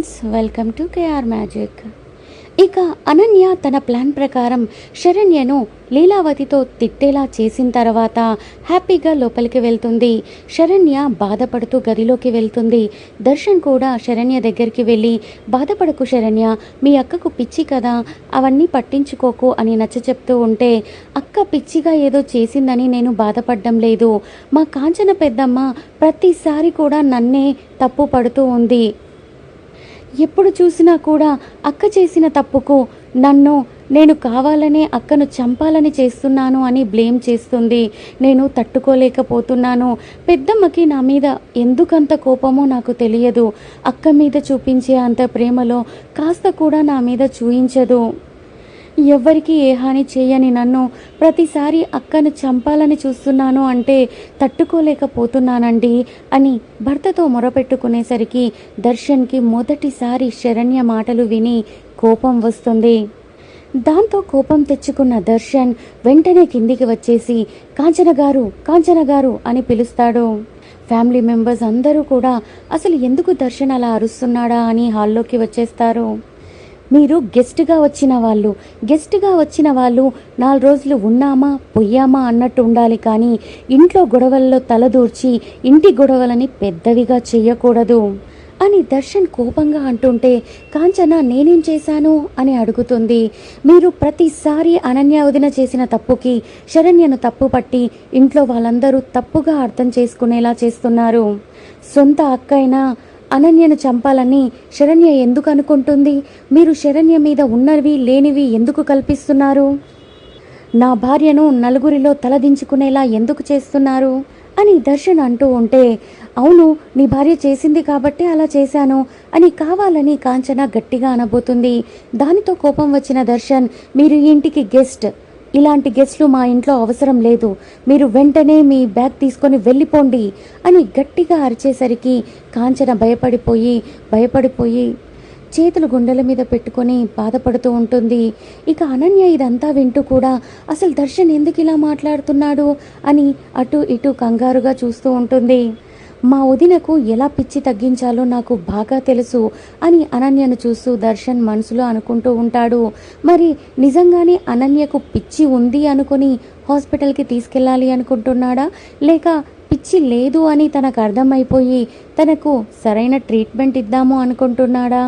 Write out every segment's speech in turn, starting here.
Friends welcome to KR magic. ఇక అనన్య తన plan ప్రకారం శరణ్యను లీలావతితో తిట్టేలా చేసిన తర్వాత హ్యాపీగా లోపలికి వెళ్తుంది. శరణ్య బాధపడుతూ గదిలోకి వెళ్తుంది. దర్శన్ కూడా శరణ్య దగ్గరికి వెళ్ళి బాధపడకు శరణ్య మీ అక్కకు పిచ్చి కదా అవన్నీ పట్టించుకోకు అని నచ్చ చెప్తూ ఉంటే అక్క పిచ్చిగా ఏదో చేసిందని నేను బాధపడడం లేదు. మా కాంచన పెద్దమ్మ ప్రతిసారి కూడా నన్నే తప్పు పడుతూ ఉంది. ఎప్పుడు చూసినా కూడా అక్క చేసిన తప్పుకు నన్ను నేను కావాలనే అక్కను చంపాలని చేస్తున్నాను అని బ్లేమ్ చేస్తుంది. నేను తట్టుకోలేకపోతున్నాను. పెద్దమ్మకి నా మీద ఎందుకంత కోపమో నాకు తెలియదు. అక్క మీద చూపించే అంత ప్రేమలో కాస్త కూడా నా మీద చూయించదు. ఎవ్వరికీ ఏ హాని చేయని నన్ను ప్రతిసారి అక్కను చంపాలని చూస్తున్నాను అంటే తట్టుకోలేకపోతున్నానండి అని భర్తతో మొరపెట్టుకునేసరికి దర్శన్కి మొదటిసారి శరణ్య మాటలు విని కోపం వస్తుంది. దాంతో కోపం తెచ్చుకున్న దర్శన్ వెంటనే కిందికి వచ్చేసి కాంచన గారు కాంచన గారు అని పిలుస్తాడు. ఫ్యామిలీ మెంబర్స్ అందరూ కూడా అసలు ఎందుకు దర్శన్ అలా అరుస్తున్నాడా అని హాల్లోకి వచ్చేస్తారు. మీరు గెస్ట్గా వచ్చిన వాళ్ళు గెస్ట్గా వచ్చిన వాళ్ళు నాలుగు రోజులు ఉన్నామా పొయ్యామా అన్నట్టు ఉండాలి కానీ ఇంట్లో గొడవల్లో తలదూర్చి ఇంటి గొడవలని పెద్దవిగా చేయకూడదు అని దర్శన్ కోపంగా అంటుంటే కాంచన నేనేం చేశాను? అని అడుగుతుంది. మీరు ప్రతిసారి అనన్య వదిన చేసిన తప్పుకి శరణ్యను తప్పు పట్టి ఇంట్లో వాళ్ళందరూ తప్పుగా అర్థం చేసుకునేలా చేస్తున్నారు. సొంత అక్కైనా అనన్యను చంపాలని శరణ్య ఎందుకు అనుకుంటుంది? మీరు శరణ్య మీద ఉన్నవి లేనివి ఎందుకు కల్పిస్తున్నారు? నా భార్యను నలుగురిలో తలదించుకునేలా ఎందుకు చేస్తున్నారు? అని దర్శన్ అంటూ ఉంటే అవును నీ భార్య చేసింది కాబట్టి అలా చేశాను అని కావాలని కాంచన గట్టిగా అనబోతుంది. దానితో కోపం వచ్చిన దర్శన్ మీరు ఇంటికి గెస్ట్. ఇలాంటి గెస్ట్లు మా ఇంట్లో అవసరం లేదు. మీరు వెంటనే మీ బ్యాగ్ తీసుకొని వెళ్ళిపోండి అని గట్టిగా అరిచేసరికి కాంచన భయపడిపోయి భయపడిపోయి చేతులు గుండెల మీద పెట్టుకొని బాధపడుతూ ఉంటుంది. ఇక అనన్య ఇదంతా వింటూ కూడా అసలు దర్శన్ ఎందుకు ఇలా మాట్లాడుతున్నాడు అని అటు ఇటు కంగారుగా చూస్తూ ఉంటుంది. మా వదినకు ఎలా పిచ్చి తగ్గించాలో నాకు బాగా తెలుసు అని అనన్యను చూస్తూ దర్శన్ మనసులో అనుకుంటూ ఉంటాడు. మరి నిజంగానే అనన్యకు పిచ్చి ఉంది అనుకుని హాస్పిటల్కి తీసుకెళ్ళాలి అనుకుంటున్నాడా? లేక పిచ్చి లేదు అని తనకు అర్థమైపోయి తనకు సరైన ట్రీట్మెంట్ ఇద్దాము అనుకుంటున్నాడా?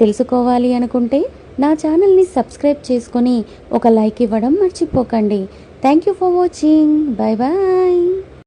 తెలుసుకోవాలి అనుకుంటే నా ఛానల్ని సబ్స్క్రైబ్ చేసుకొని ఒక లైక్ ఇవ్వడం మర్చిపోకండి. Thank you for watching. Bye bye